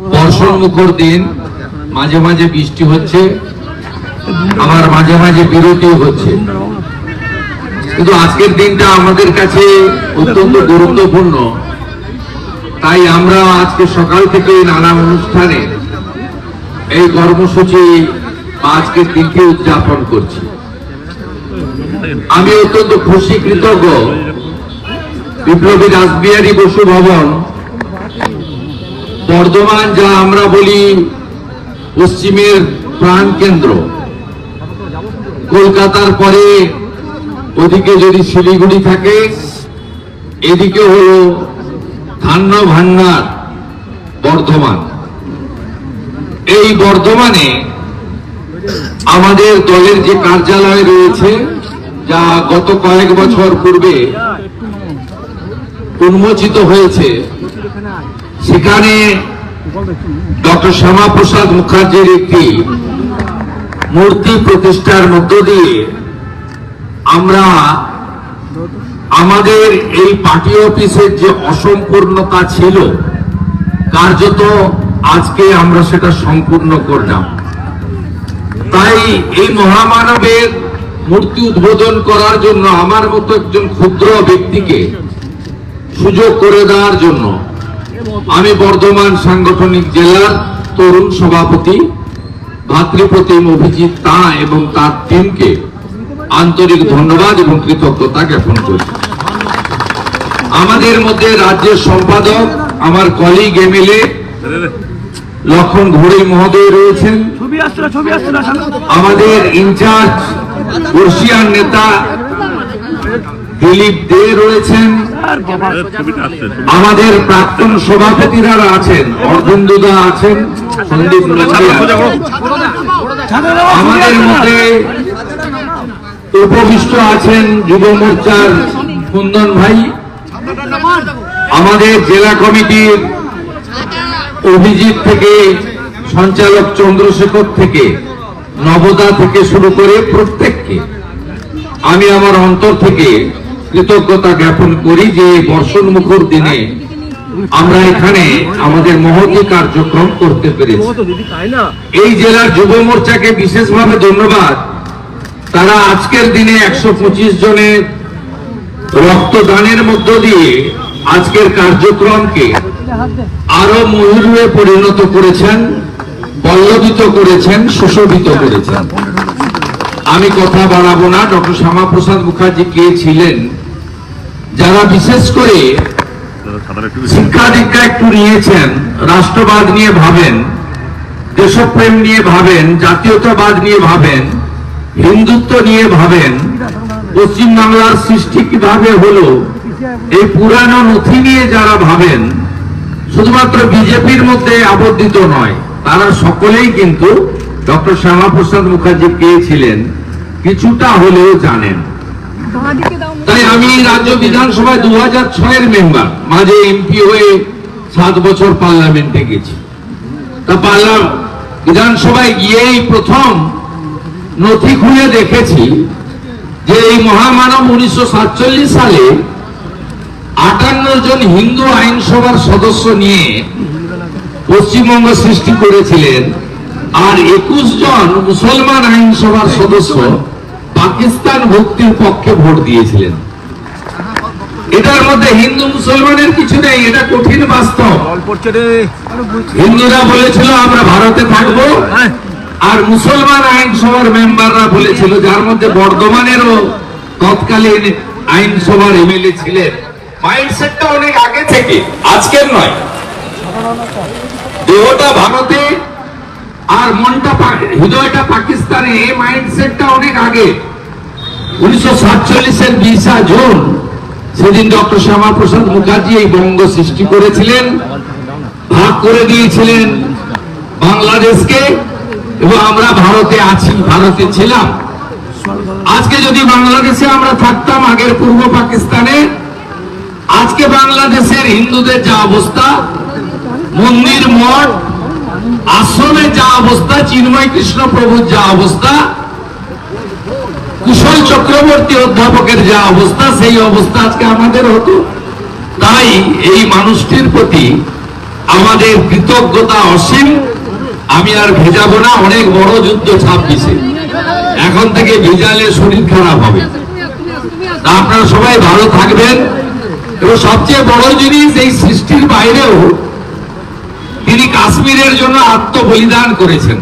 বর্ষণ মুখর দিন, মাঝে মাঝে বৃষ্টি হচ্ছে, আবার মাঝে মাঝে বিরতিও হচ্ছে। কিন্তু আজকের দিনটা আমাদের কাছে অত্যন্ত গুরুত্বপূর্ণ। তাই আমরা আজকে সকাল থেকে নানা অনুষ্ঠানে এই কর্মসূচি আজকের দিনকে উদযাপন করছি। আমি অত্যন্ত খুশি, কৃতজ্ঞ বিপ্লবী রাসবিহারী বসু ভবন বর্ধমান, যা আমরা বলি পশ্চিমের প্রাণ কেন্দ্র। কলকাতার পরে ওদিকে যদি শিলিগুড়ি থাকে, এদিকে হল ধান্য ভান্ডার, বর্ধমান। এই বর্ধমানে আমাদের দলের যে কার্যালয় রয়েছে, যা গত কয়েক বছর পূর্বে উন্মোচিত হয়েছে সেখানে ডক্টর শ্যামাপ্রসাদ মুখার্জির একটি মূর্তি প্রতিষ্ঠার মধ্য দিয়ে আমরা আমাদের এই পার্টি অফিসের যে অসম্পূর্ণতা ছিল, কার্যত আজকে আমরা সেটা সম্পূর্ণ করলাম। তাই এই মহামানবের মূর্তি উদ্বোধন করার জন্য আমার মতো একজন ক্ষুদ্র ব্যক্তিকে সুযোগ করে দেওয়ার জন্য আমি বর্ধমান সাংগঠনিক জেলার তরুণ সভাপতি ভাতৃপ্রতিম অভিজিৎ তা এবং তার টিমকে আন্তরিক ধন্যবাদ এবং কৃতজ্ঞতা জ্ঞাপন করি। আমাদের মধ্যে রাজ্যের সম্পাদক আমার কলিগ এমএলএ লক্ষণ ঘুড়ি মহোদয় রয়েছেন। আমাদের ইনচার্জ বর্ষিয়ান নেতা দিলীপ দে রয়েছেন। আমাদের প্রাক্তন সভাপতিরা আছেন অর্ধেন্দুদা আছেন, সন্দীপ আমাদের মধ্যে উপবিষ্ট আছেন যুব মোর্চার কুন্দন ভাই। আমাদের জেলা কমিটির অভিজিৎ থেকে, সঞ্চালক চন্দ্রশেখর থেকে, নবদা থেকে শুরু করে প্রত্যেককে। আমি আমার অন্তর থেকে কৃতজ্ঞতা জ্ঞাপন করি যে এই বর্ষণ মুখর দিনে আমরা এখানে আমাদের মহতি কার্যক্রম করতে পেরেছি। এই জেলার যুব মোর্চাকে বিশেষভাবে ধন্যবাদ। তারা আজকের দিনে একশো পঁচিশ জনের রক্তদানের মধ্য দিয়ে আজকের কার্যক্রমকে আরও মহিরুয়ে পরিণত করেছেন পল্লবিত করেছেন সুশোভিত করেছেন। আমি কথা বাড়াবো না। ডক্টর শ্যামাপ্রসাদ মুখার্জি কে ছিলেন? যারা বিশেষ করে শিক্ষা দীক্ষা একটু নিয়েছেন, রাষ্ট্রবাদ নিয়ে ভাবেন, দেশপ্রেম নিয়ে ভাবেন, জাতীয়তাবাদ নিয়ে ভাবেন, হিন্দুত্ব নিয়ে ভাবেন পশ্চিম বাংলার সৃষ্টি কীভাবে হলো, এই পুরানো নথি নিয়ে যারা ভাবেন, শুধুমাত্র বিজেপির মধ্যে আবদ্ধিত নয়, তারা সকলেই কিন্তু ডক্টর শ্যামাপ্রসাদ মুখার্জি কে ছিলেন, কিছুটা হলেও জানেন। তাই আমি রাজ্য বিধানসভায় দু হাজার ছয়ের মেম্বার মাঝে এমপি হয়ে সাত বছর পার্লামেন্টে গেছি। তা বিধানসভায় গিয়েই প্রথম নথি খুলে দেখেছি যে এই মহামানব উনিশশো সাতচল্লিশ সালে আটান্ন জন হিন্দু আইনসভার সদস্য নিয়ে পশ্চিমবঙ্গ সৃষ্টি করেছিলেন, আর একুশ জন মুসলমান আইনসভার সদস্য পাকিস্তান ভক্তির পক্ষে ভোট দিয়েছিলেন। এটার মধ্যে হিন্দু মুসলমানের কিছু নেই, এটা কঠিন বাস্তব। হিন্দুরা বলেছিল, আমরা ভারতে থাকব। আর মুসলমান আইনসভার মেম্বাররা বলেছিল, যার মধ্যে বর্ধমানেরও তৎকালীন আইনসভার এমএলএ ছিলেন। মাইন্ডসেটটা অনেক আগে থেকে, আজকের নয়। দেহটা ভারতে আর মনটা হৃদয়টা পাকিস্তানে, এই মাইন্ডসেটটা অনেক আগে। সাতচল্লিশের বিশা জুন, সেদিন ডক্টর শ্যামাপ্রসাদ মুখার্জি এই বঙ্গ সৃষ্টি করেছিলেন, ভাগ করে দিয়েছিলেন বাংলাদেশকে, এবং আমরা ভারতে আছি, ভারতে ছিলাম। আজকে যদি বাংলাদেশে আমরা থাকতাম আগের পূর্ব পাকিস্তানে, আজকে বাংলাদেশের হিন্দুদের যা অবস্থা, মন্দির মঠ, আশ্রমে যা অবস্থা, চিন্ময় কৃষ্ণ প্রভুর যা অবস্থা কুশল চক্রবর্তী অধ্যাপকের যা অবস্থা, সেই অবস্থা আজকে আমাদের হতো। তাই এই মানুষটির প্রতি আমাদের কৃতজ্ঞতা অসীম। আমি আর ভেজাবো না, অনেক বড় যুদ্ধ ছাব্বিশে এখন থেকে ভেজালে শরীর খারাপ হবে। তা আপনারা সবাই ভালো থাকবেন। এবং সবচেয়ে বড় জিনিস এই সৃষ্টির বাইরেও তিনি কাশ্মীরের জন্য আত্মবলিদান করেছেন।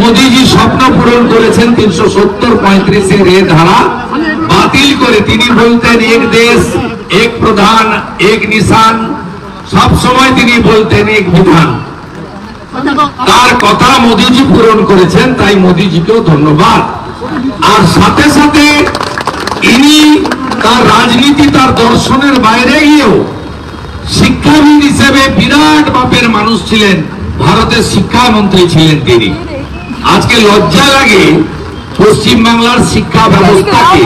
মোদিজি স্বপ্ন পূরণ করেছেন তিনশো সত্তর পঁয়ত্রিশের এ ধারা। বাতিল করে তিনি বলতেন, এক দেশ, এক প্রধান, এক নিশান। সব সময় তিনি বলতেন, এক বিধান। তার কথা মোদিজি পূরণ করেছেন, তাই মোদিজিকেও ধন্যবাদ। আর সাথে সাথে ইনি তার রাজনীতি, তার দর্শনের বাইরে গিয়েও শিক্ষাবিদ হিসেবে বিরাট বাপের মানুষ ছিলেন। ভারতের শিক্ষামন্ত্রী ছিলেন তিনি। আজকে লজ্জা লাগে পশ্চিম বাংলার শিক্ষা ব্যবস্থাকে।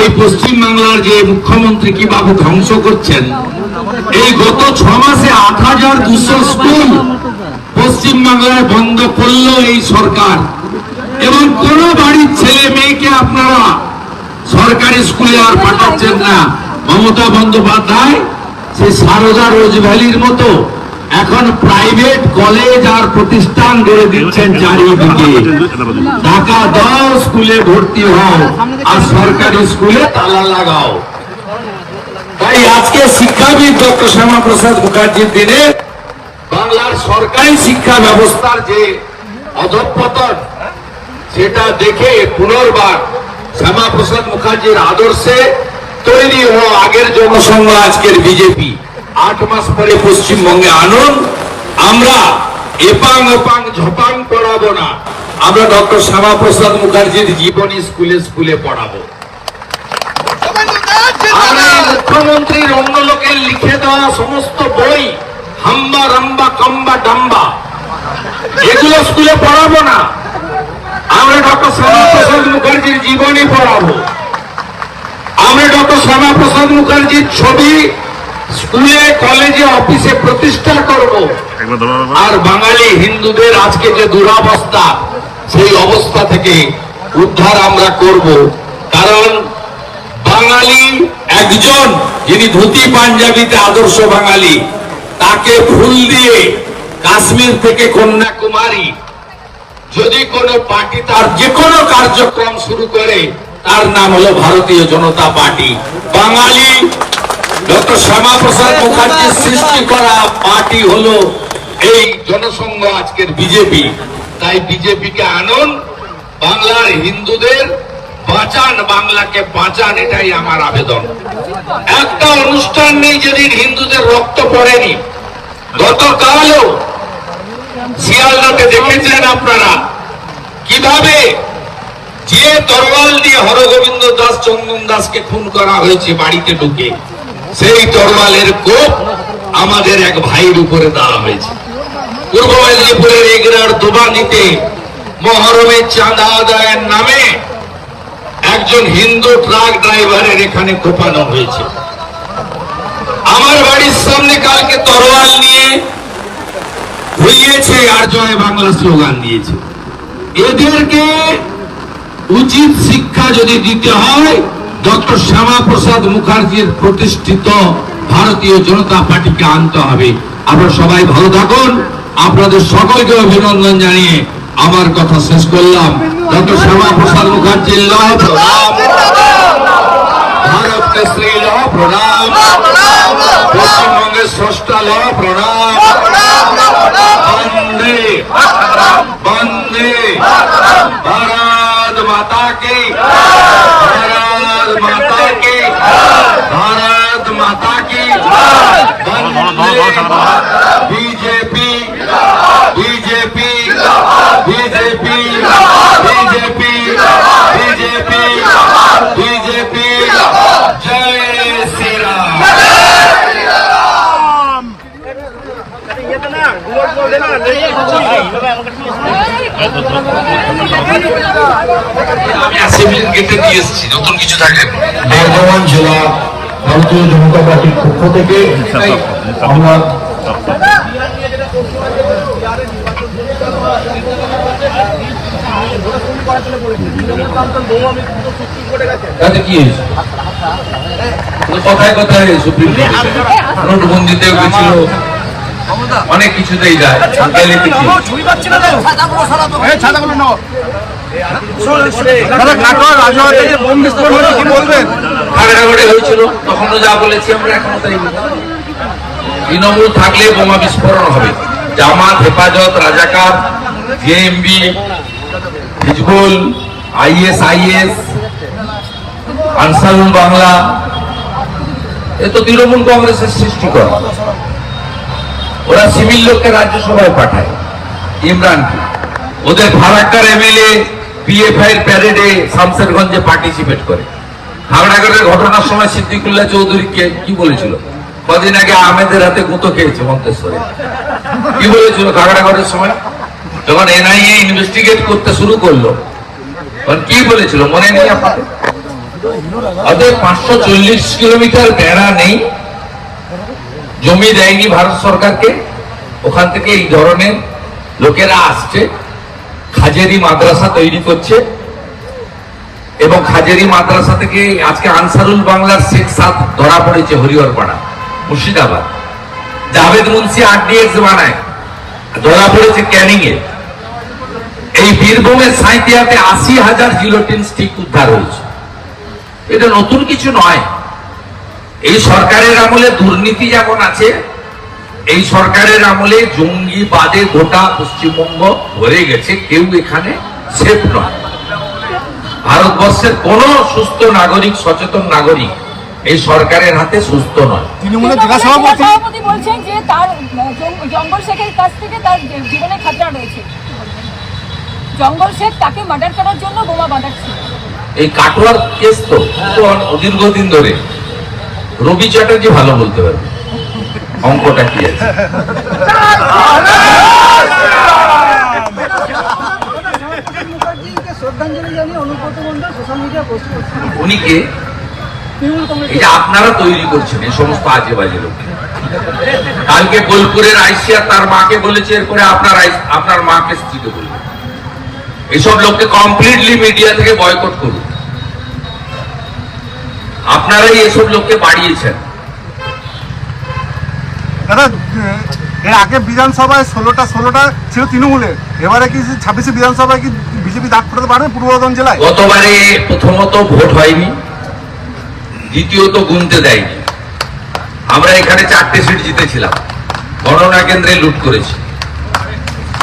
এই পশ্চিম বাংলার যে মুখ্যমন্ত্রী কীভাবে ধ্বংস করছেন? এই গত ছ মাসে আট হাজার দুশো স্কুল পশ্চিম বাংলায় বন্ধ করল এই সরকার। এবং কোন বাড়ির ছেলে মেয়েকে আপনারা সরকারি স্কুলে আর পাঠাচ্ছেন না। মমতা বন্দ্যোপাধ্যায় সেই সারদা রোজ ভ্যালির মতো এখন প্রাইভেট কলেজ আর প্রতিষ্ঠান গড়ে দিচ্ছেন চারিদিকে। টাকা দাও স্কুলে ভর্তি হও আর সরকারি স্কুলে তালা লাগাও। তাই আজকে শিক্ষাবিদ ডক্টর শ্যামা প্রসাদ মুখার্জির দিনে বাংলার সরকারি শিক্ষা ব্যবস্থার যে অধঃপতন, সেটা দেখে পুনর্বার শ্যামা প্রসাদ মুখার্জির আদর্শে তৈরি হওয়া আগের জনসংঘ আজকের বিজেপি। আট মাস পরে পশ্চিমবঙ্গে আনুন আমরা এপাং ওপাং ঝপাং পড়াবো না। আমরা ডক্টর শ্যামা প্রসাদ মুখার্জির জীবনী স্কুলে স্কুলে পড়াবো। মুখ্যমন্ত্রীর অন্য লোকের লিখে দেওয়া সমস্ত বই, হাম্বা রাম্বা কাম্বা ডাম্বা, এগুলো স্কুলে পড়াবো না। আমরা ডক্টর শ্যামাপ্রসাদ মুখার্জির জীবনী পড়াবো। আমরা ডক্টর শ্যামাপ্রসাদ মুখার্জির ছবি স্কুলে, কলেজে, অফিসে প্রতিষ্ঠা করব। আর বাঙালি হিন্দুদের আজকে যে দুরাবস্থা, সেই অবস্থা থেকে উদ্ধার আমরা করব কারণ বাঙালি একজন, যিনি ধুতি পাঞ্জাবিতে আদর্শ বাঙালি, তাকে ফুল দিয়ে কাশ্মীর থেকে কন্যাকুমারী, যদি কোনো পার্টি তার যে কোনো কার্যক্রম শুরু করে, তার নাম হলো ভারতীয় জনতা পার্টি বাঙালি ডক্টর শ্যামা প্রসাদ মুখার্জির সৃষ্টি করা পার্টি হলো এই জনসংঘ আজকের বিজেপি। তাই বিজেপিকে আনুন, বাংলার হিন্দুদের বাঁচান, বাংলাকে বাঁচান, এটাই আমার আবেদন। একটা অনুষ্ঠান নেই যেদিন হিন্দুদের রক্ত পড়েনি। গতকালও শিয়ালদাতে দেখেছেন আপনারা। কীভাবে যে তরোয়াল দিয়ে হরগোবিন্দ দাস, চন্দন দাসকে খুন করা হয়েছে বাড়িতে ঢুকে। সেই তরোয়ালের কোপ আমাদের এক ভাইয়ের উপরে দেওয়া হয়েছে। পূর্ব মেদিনীপুরের এগরার দোবানিতে মহরমের চাঁদা আদায়ের নামে একজন হিন্দু ট্রাক ড্রাইভারের এখানে কোপানো হয়েছে। আমার বাড়ির সামনে কালকে তরোয়াল নিয়ে হইয়েছে আর জয় বাংলা স্লোগান দিয়েছে। এদেরকে উচিত শিক্ষা যদি দিতে হয় ডক্টর শ্যামা প্রসাদ মুখার্জির প্রতিষ্ঠিত ভারতীয় জনতা পার্টিকে আনতে হবে। আপনারা সবাই ভালো থাকুন। আপনাদের সকলকে অভিনন্দন জানিয়ে আমার কথা শেষ করলাম। ডক্টর শ্যামা প্রসাদ মুখার্জির লহ প্রণাম। ভারত কেশরী লহ প্রণাম। পশ্চিমবঙ্গের স্রষ্টা লহ প্রণাম। বন্দে। ভারত মাতা ভারত মাতা কি ভারত মাতা কি বন্দে BJP BJP BJP BJP BJP BJP জয় শ্রীরাম আমি অ্যাসেম্বলির গেটে দিয়ে এসেছি নতুন কিছু থাকলে। বর্ধমান জেলা ভারতীয় জনতা পার্টির পক্ষ থেকে আমরা কথায় কথায় সুপ্রিম কোর্টে নোটবন্দিতেও গেছিল। অনেক কিছুতেই যায় হয়েছিল তখনও যা বলেছি আমরা এখনও তাই তৃণমূল থাকলে বোমা বিস্ফোরণ হবে। জামাত হেফাজত রাজাকার JMB Hizbul IS IS Ansarul Bangla এ তো তৃণমূল কংগ্রেসের সৃষ্টি করা ওরা সিভিল লোককে রাজ্যসভায় পাঠায়। ইমরানকে। ওদের ফারাক্কার এমএলএ পিএফআই এর প্যারেডে শামসেরগঞ্জে পার্টিসিপেট করে। হাওড়াগড়ের ঘটনার সময় সিদ্দিকুল্লাহ চৌধুরীকে কি বলেছিল? কদিন আগে আহমেদের হাতে গুঁতো খেয়েছে মন্তেশ্বরে। কি বলেছিল খাগড়াগড়ের সময়? যখন এনআইএ ইনভেস্টিগেট করতে শুরু করল, তখন কি বলেছিল? মনে নেই আপনাদের? অতএব পাঁচশো চল্লিশ কিলোমিটার বেড়া নেই। জমি দেয়নি ভারত সরকারকে। ওখান থেকে এই ধরনের লোকেরা আসছে। খাজেরি মাদ্রাসা তৈরি করছে। এবং খাজেরি মাদ্রাসা থেকে আজকে আনসারুল বাংলার শেখ সাদ ধরা পড়েছে হরিহরপাড়া, মুর্শিদাবাদ। জাভেদ মুন্সি আরডিএক্স বানায়, ধরা পড়েছে ক্যানিং এ এই বীরভূমের সাঁইতিয়াতে আশি হাজার জিলোটিন স্টিক উদ্ধার হয়েছে। এটা নতুন কিছু নয়। এই সরকারের আমলে দুর্নীতি যেমন আছে এই সরকারের আমলে জঙ্গিবাদে গোটা পশ্চিমবঙ্গ ভরে গেছে কেউ এখানে সেফ নয়। ভারতবর্ষের কোন সুস্থ নাগরিক সচেতন নাগরিক এই সরকারের হাতে সুস্থ নয়। তৃণমূলের জেলা সভাপতি সভাপতি বলছেন যে তার জঙ্গল শেখের কাছ থেকে তার জীবনে খাতরা রয়েছে। জঙ্গল শেখ তাকে মার্ডার করার জন্য বোমা বাঁধাচ্ছে। এই কাটোয়ার কেস তো তো দীর্ঘদিন ধরে। রবি চ্যাটার্জি ভালো বলতে পারবে অঙ্কটা কি আছে? উনি কে? আপনারা তৈরি করছেন, এই সমস্ত আজে বাজে লোক। কালকে বোলপুরের আইসিয়া তার মাকে বলেছে, এরপরে আপনার আপনার মাকে স্ত্রীকে বলবে। এইসব লোককে কমপ্লিটলি মিডিয়া থেকে বয়কট করুন। আপনারাই এসব লোককে বাড়িয়েছেন। দাদা এর আগে বিধানসভায় ষোলোটা ষোলোটা ছিল তৃণমূলের। এবারে কি ছাব্বিশে বিধানসভায় কি বিজেপি দাগ ফোটাতে পারবে পূর্ব বর্ধমান জেলায়? গতবারে প্রথমত ভোট হয়নি দ্বিতীয়ত গুনতে দেয়নি। আমরা এখানে চারটে সিট জিতেছিলাম। গণনা কেন্দ্রে লুট করেছি।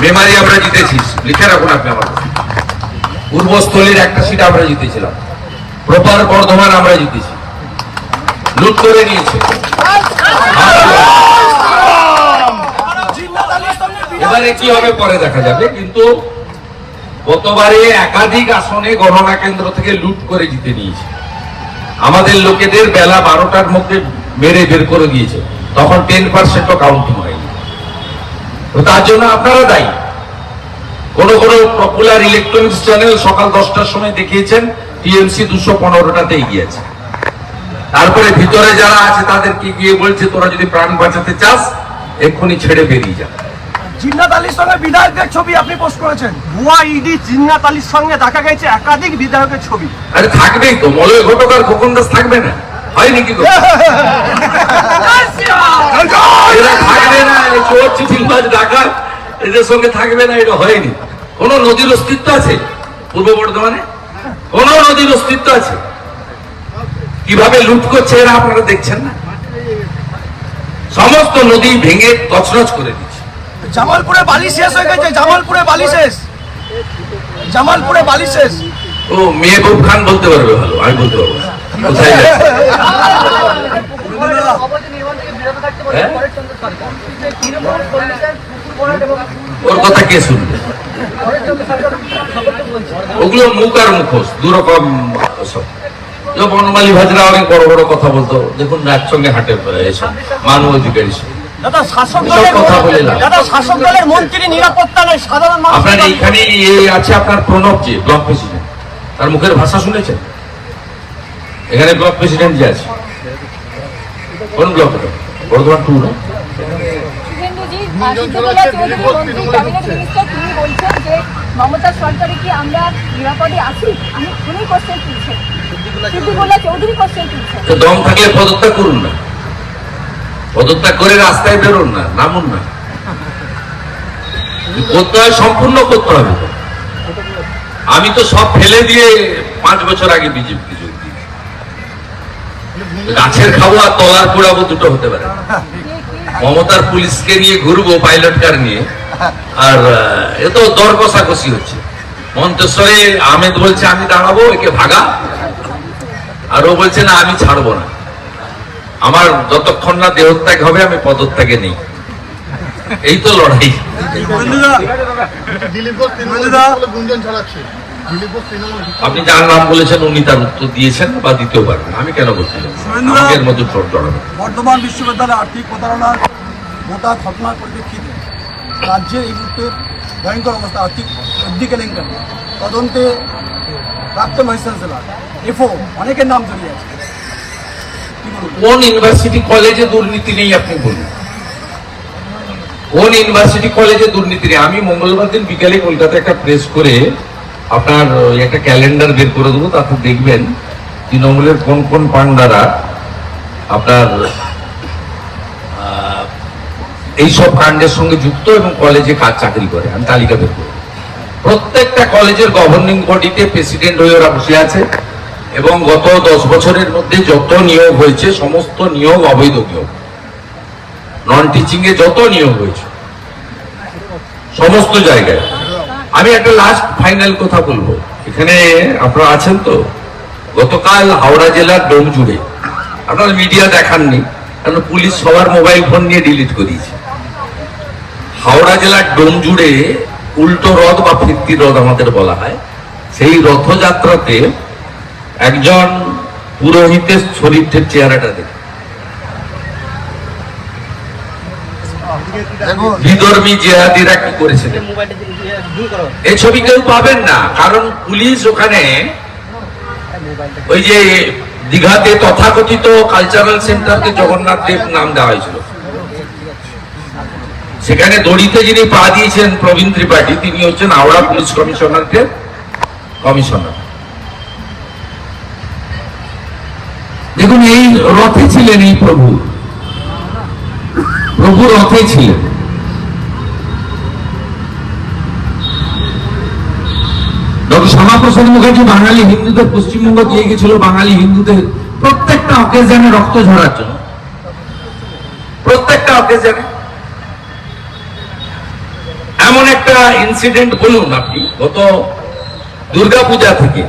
মেমারি আমরা জিতেছি। লিখে রাখুন আপনি আমার পূর্বস্থলীর একটা সিট আমরা জিতেছিলাম। প্রপার বর্ধমান আমরা জিতেছি। লুট করে নিয়েছে। এবারে কি হবে পরে দেখা যাবে, কিন্তু গতবারে একাধিক আসনে গণনা কেন্দ্র থেকে লুট করে জিতে নিয়েছে। আমাদের লোকেদের বেলা বারোটার মধ্যে মেরে বের করে দিয়েছে। তখন টেন পার্সেন্টও কাউন্টিং হয়নি। তার জন্য আপনারা দায়ী। কোন কোন পপুলার ইলেকট্রনিক্স চ্যানেল সকাল দশটার সময় দেখিয়েছেন, টিএমসি দুশো পনেরোটাতে এগিয়ে আছে। তারপরে ভিতরে যারা আছে তাদেরকে গিয়ে বলছে তোরা যদি প্রাণ বাঁচাতে চাস এক্ষুনি ছেড়ে বেরিয়ে যা। জিন্নাত আলীর সঙ্গে বিধায়কের ছবি আপনি পোস্ট করেছেন। ভুয়া ইডি জিন্নাত আলীর সঙ্গে দেখা গেছে একাধিক বিধায়কের ছবি। আরে থাকবেই তো মলয় ঘটক আর খোকন দাস থাকবে না? হয় নাকি গো? এরা থাকবে না এই চোর চিঠিবাজ ডাকাত এদের সঙ্গে থাকবে না এটা হয়নি। কোন নদীর অস্তিত্ব আছে পূর্ব বর্ধমানে? কোন নদীর অস্তিত্ব আছে? কীভাবে লুট করছে এরা আপনারা দেখছেন না? সমস্ত নদী ভেঙে তছনছ করে দিচ্ছে। জামালপুরে বালি শেষ হয়ে গেছে জামালপুরে বালি শেষ। জামালপুরে বালি শেষ। ও মেহবুব খান বলতে পারবে ভালো আমি বলতে পারব হ্যাঁ? ওর কথা কে শুনবে? ওগুলো মুখ আর মুখোশ দুরকম সব। বনমালী ভাজরা অনেক বড় বড় কথা বলতো। দেখুন একসঙ্গে হাটে এসব মানব অধিকারী দাদা শাসক এসব দলের কথা বলে লাভ। দাদা শাসক দলের মন্ত্রী নিরাপত্তা সাধারণ মানুষ আপনার এইখানে আছে আপনার প্রণব জি ব্লক প্রেসিডেন্ট। তার মুখের ভাষা শুনেছেন? এখানে ব্লক প্রেসিডেন্ট যে আছে। কোন ব্লক বর্ধমান টু না? যে মমতা সরকারে কি আমরা নিরাপদে আছি? আমি কোশ্চেন দম থাকলে পদত্যাগ করুন না। পদত্যাগ করে রাস্তায় বেরোন না নামুন না। করতে হয় সম্পূর্ণ করতে হবে আমি তো সব ফেলে দিয়ে পাঁচ বছর আগে বিজেপি যোগ দিয়েছি। গাছের খাব আর তলার পোড়াবো দুটো হতে পারে। মমতার পুলিশকে নিয়ে ঘুরবো পাইলট কার নিয়ে। আর এ তো দর কষাকষি হচ্ছে। মন্তেশ্বরে আহমেদ বলছে আমি দাঁড়াবো একে ভাগা। আর ও বলছে না আমি ছাড়বো না। আমার যতক্ষণ না দেহত্যাগ হবে আমি পদত্যাগে নেই। এই তো লড়াই। আপনি যার নাম বলেছেন উনি তার উত্তর দিয়েছেন বা দিতেও পারবেন আমি কেন বলছি? ঠোঁট জড়াবে বর্ধমান বিশ্ববিদ্যালয়ে আর্থিক প্রতারণার গোটা ঘটনার পরিপ্রেক্ষিতে রাজ্যে এই মুহূর্তে ভয়ঙ্কর অবস্থা আর্থিক কেলেঙ্কারি তদন্তে প্রাপ্ত ভাইস চ্যান্সেলার এফও অনেকের নাম জড়িয়ে আছে। কোন ইউনিভার্সিটি কলেজে দুর্নীতি নেই আপনি বলুন। কোন ইউনিভার্সিটি কলেজে দুর্নীতি নেই? আমি মঙ্গলবার দিন বিকালে কলকাতা একটা প্রেস করে আপনার একটা ক্যালেন্ডার বের করে দেবো তাতে দেখবেন তৃণমূলের কোন কোন পান্ডারা আপনার এইসব কাণ্ডের সঙ্গে যুক্ত এবং কলেজে কাজ চাকরি করে। আমি তালিকা বের করব প্রত্যেকটা কলেজের গভর্নিং বডিতে প্রেসিডেন্ট হয়ে ওরা বসে আছে। এবং গত দশ বছরের মধ্যে যত নিয়োগ হয়েছে, সমস্ত নিয়োগ অবৈধ নিয়োগ নন টিচিং এ যত নিয়োগ হয়েছে, সমস্ত জায়গায়। আমি একটা লাস্ট ফাইনাল কথা বলব। এখানে আপনারা আছেন তো? গতকাল হাওড়া জেলার ডোম জুড়ে। আপনারা মিডিয়া দেখাননি কারণ পুলিশ সবার মোবাইল ফোন নিয়ে ডিলিট করিয়েছে হাওড়া জেলার ডোম জুড়ে উল্টো রথ বা ফিরতি রথ আমাদের বলা হয়। সেই রথযাত্রাতে একজন পুরোহিতের শরীরের চেহারাটা দেখে বিধর্মী জেহাদিরা কি করেছিলেন মোবাইলটা জুম করো এই ছবি কেউ পাবেন না কারণ পুলিশ ওখানে ওই যে দীঘাতে তথাকথিত কালচারাল সেন্টারকে জগন্নাথ দেব নাম দেওয়া হয়েছিল। সেখানে দড়িতে যিনি পা দিয়েছেন প্রবীণ ত্রিপাঠী তিনি হচ্ছেন হাওড়া পুলিশ কমিশনারকে কমিশনার। দেখুন, এই রথে ছিলেন এই প্রভু। প্রভু রথে ছিলেন। ডক্টর শ্যামাপ্রসাদ মুখার্জি বাঙালি হিন্দুদের, পশ্চিমবঙ্গ দিয়ে গেছিল বাঙালি হিন্দুদের প্রত্যেকটা অকেশনে রক্ত ঝরার জন্য। প্রত্যেকটা অকেশনে এমন একটা ইনসিডেন্ট বলুন আপনি, গত দুর্গাপূজা থেকে।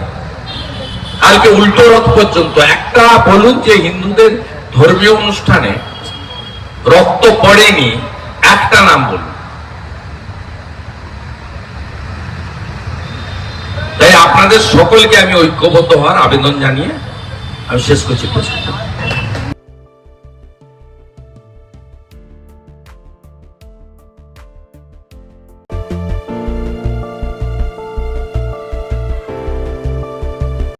কালকে উল্টো রথ পর্যন্ত একটা বলুন যে হিন্দুদের ধর্মীয় অনুষ্ঠানে রক্ত পড়েনি, একটা নাম বলুন। তাই আপনাদের সকলকে আমি ঐক্যবদ্ধ হওয়ার আবেদন জানিয়ে আমি শেষ করছি। প্রশ্ন